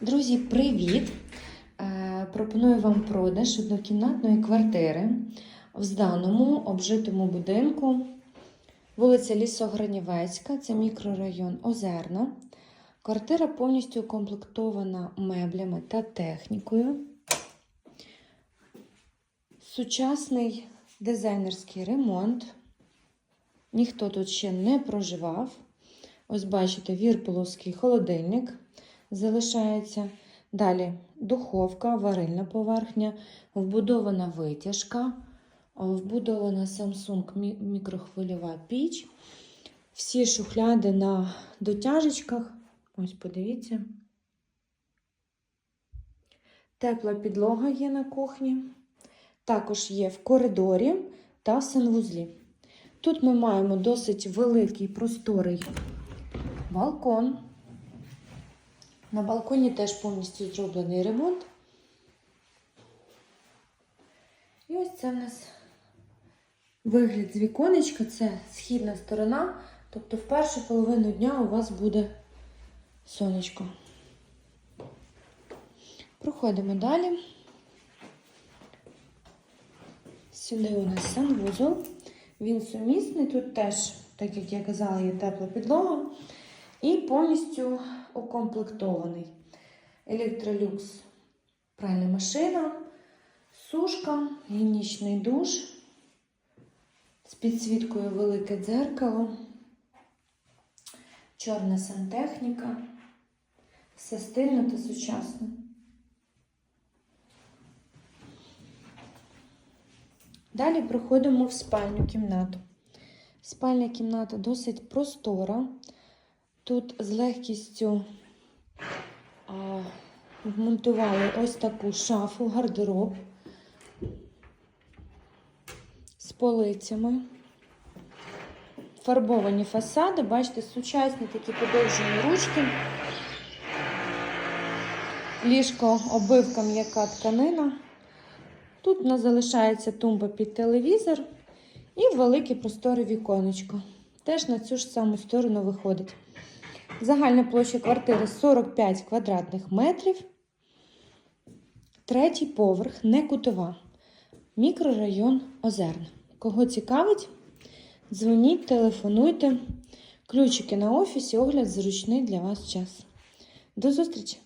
Друзі, привіт! Е, Пропоную вам продаж однокімнатної квартири в зданому обжитому будинку. Вулиця Лісогранівецька, це мікрорайон Озерна. Квартира повністю укомплектована меблями та технікою. Сучасний дизайнерський ремонт. Ніхто тут ще не проживав. Ось бачите, вірпуловський холодильник залишається. Далі духовка, варильна поверхня, вбудована витяжка, вбудована Samsung мікрохвильова піч. Всі шухляди на дотяжечках. Ось подивіться. Тепла підлога є на кухні. Також є в коридорі та санвузлі. Тут ми маємо досить великий просторий балкон. На балконі теж повністю зроблений ремонт. І ось це в нас вигляд з віконечка, це східна сторона. Тобто в першу половину дня у вас буде сонечко. Проходимо далі. Сюди у нас санвузол. Він сумісний. Тут теж, так як я казала, є тепла підлога. І повністю укомплектований. Електролюкс, пральна машина, сушка, гігієнічний душ з підсвіткою велике дзеркало, чорна сантехніка. Все стильно та сучасно. Далі проходимо в спальню кімнату. Спальня кімната досить простора. Тут з легкістю а, вмонтували ось таку шафу, гардероб з полицями. Фарбовані фасади, бачите, сучасні такі подовжені ручки. Ліжко, обивка м'яка тканина. Тут у нас залишається тумба під телевізор і велике просторе віконечко. Теж на цю ж саму сторону виходить. Загальна площа квартири 45 квадратних метрів. Третій поверх, не кутова. Мікрорайон Озерна. Кого цікавить, дзвоніть, телефонуйте. Ключики на офісі, огляд зручний для вас час. До зустрічі!